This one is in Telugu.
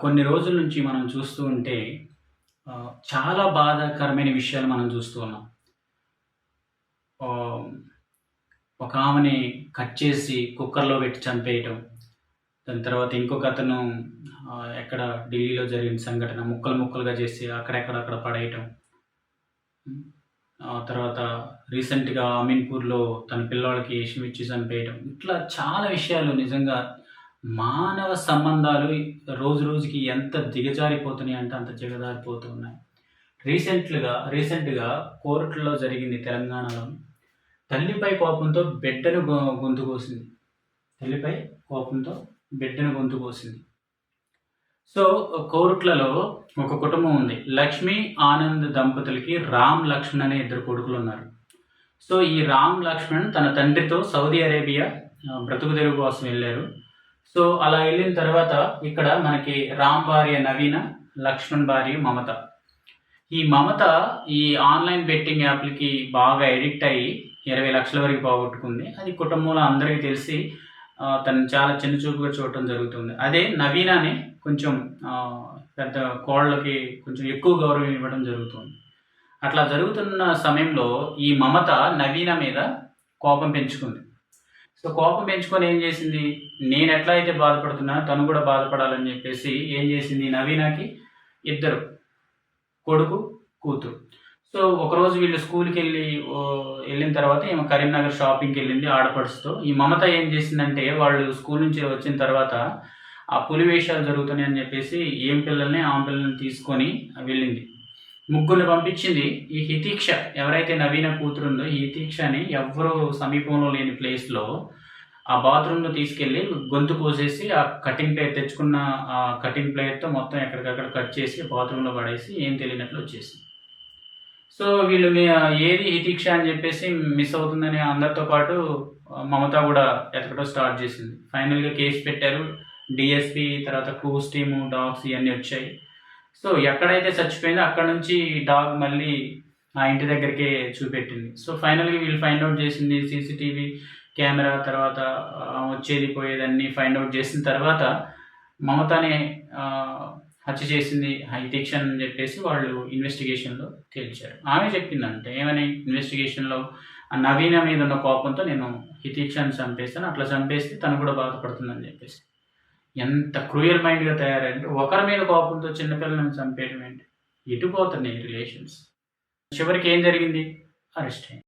కొన్ని రోజుల నుంచి మనం చూస్తూ ఉంటే చాలా బాధాకరమైన విషయాలు మనం చూస్తూ ఉన్నాం. ఒక ఆమెని కట్ చేసి కుక్కర్‌లో పెట్టి చంపేయటం. దాని తర్వాత ఇంకొకతను అతను ఎక్కడ ఢిల్లీలో జరిగిన సంఘటన ముక్కలు ముక్కలుగా చేసి అక్కడెక్కడక్కడ పడేయటం. ఆ తర్వాత రీసెంట్‌గా అమీన్‌పూర్‌లో తన పిల్లవాళ్ళకి విషం ఇచ్చి చంపేయటం. ఇట్లా చాలా విషయాలు నిజంగా మానవ సంబంధాలు రోజు రోజుకి ఎంత దిగజారిపోతున్నాయి అంటే అంత దిగజారిపోతూ ఉన్నాయి. రీసెంట్‌గా రీసెంట్‌గా కోర్టులో జరిగింది తెలంగాణలో. తల్లిపై కోపంతో బిడ్డను గొ గొంతు కోసింది. తల్లిపై కోపంతో బిడ్డను గొంతు కోసింది. సో, కోర్టులలో ఒక కుటుంబం ఉంది. లక్ష్మి, ఆనంద్ దంపతులకి రామ్, లక్ష్మణ్ అనే ఇద్దరు కొడుకులు ఉన్నారు సో, ఈ రామ్, లక్ష్మణ్ తన తండ్రితో సౌదీ అరేబియా బ్రతుకు తెరువు కోసం వెళ్ళారు సో, అలా వెళ్ళిన తర్వాత ఇక్కడ మనకి రామ్ భార్య నవీన, లక్ష్మణ్ భార్య మమత. ఈ మమత ఈ ఆన్‌లైన్ బెట్టింగ్ యాప్‌లకి బాగా ఎడిక్ట్ అయ్యి ఇరవై లక్షల వరకు పోగొట్టుకుంది. అది కుటుంబంలో అందరికీ తెలిసి తను చాలా చిన్న చూపుగా చూడటం జరుగుతుంది. అదే నవీనని కొంచెం పెద్ద కోళ్ళకి కొంచెం ఎక్కువ గౌరవం ఇవ్వడం జరుగుతుంది. అట్లా జరుగుతున్న సమయంలో ఈ మమత నవీన మీద కోపం పెంచుకుంది. సో, కోపం పెంచుకొని ఏం చేసింది, నేను ఎట్లా అయితే బాధపడుతున్నా తను కూడా బాధపడాలని చెప్పేసి ఏం చేసింది నవీనకి ఇద్దరు కొడుకు, కూతురు. సో, ఒకరోజు వీళ్ళు స్కూల్కి వెళ్ళి వెళ్ళిన తర్వాత ఈమె కరీంనగర్ షాపింగ్‌కెళ్ళింది ఆడపడుచుతో. ఈ మమత ఏం చేసిందంటే వాళ్ళు స్కూల్ నుంచి వచ్చిన తర్వాత ఆ పులి వేషాలు జరుగుతున్నాయి అని చెప్పేసి ఏం పిల్లల్ని, ఆమె పిల్లల్ని తీసుకొని వెళ్ళింది. ముగ్గురిని పంపించింది. ఈ హితీక్ష ఎవరైతే నవీన కూతురు ఉందో ఈ హితీక్షని ఎవరు సమీపంలో లేని ప్లేస్‌లో ఆ బాత్రూమ్‌లో తీసుకెళ్ళి గొంతు కోసేసి ఆ కటింగ్ ప్లేయర్ తెచ్చుకున్న ఆ కటింగ్ ప్లేయర్‌తో మొత్తం ఎక్కడికక్కడ కట్ చేసి బాత్రూంలో పడేసి ఏం తెలియనట్లు వచ్చేసి సో, వీళ్ళు మీ ఏది హితీక్ష అని చెప్పేసి మిస్ అవుతుందని అందరితో పాటు మమత కూడా ఎతకడం స్టార్ట్ చేసింది. ఫైనల్‌గా కేస్ పెట్టారు. డీఎస్పీ తర్వాత క్రూస్ టీము, డాగ్స్ ఇవన్నీ వచ్చాయి. సో, ఎక్కడైతే చచ్చిపోయిందో అక్కడ నుంచి డాగ్ మళ్ళీ ఆ ఇంటి దగ్గరికే చూపెట్టింది. సో, ఫైనల్‌గా వీళ్ళు ఫైండ్ అవుట్ చేసింది సీసీటీవీ కెమెరా తర్వాత వచ్చేది పోయేది అన్నీ ఫైండ్ అవుట్ చేసిన తర్వాత మమతని హత్య చేసింది హితీక్ష అని చెప్పేసి వాళ్ళు ఇన్వెస్టిగేషన్‌లో తేల్చారు. ఆమె చెప్పిందంటే ఏమని ఇన్వెస్టిగేషన్‌లో ఆ నవీన మీద ఉన్న కోపంతో నేను హితీక్షను చంపేస్తాను అట్లా చంపేస్తే తను కూడా బాధపడుతుందని చెప్పేసి. ఎంత క్రూయల్ మైండ్‌గా తయారైందంటే ఒకరి మీద కోపంతో చిన్నపిల్లలను చంపేయడం ఏంటి? ఎటుపోతున్నాయి రిలేషన్స్? చివరికి ఏం జరిగింది? అరెస్ట్ అయింది.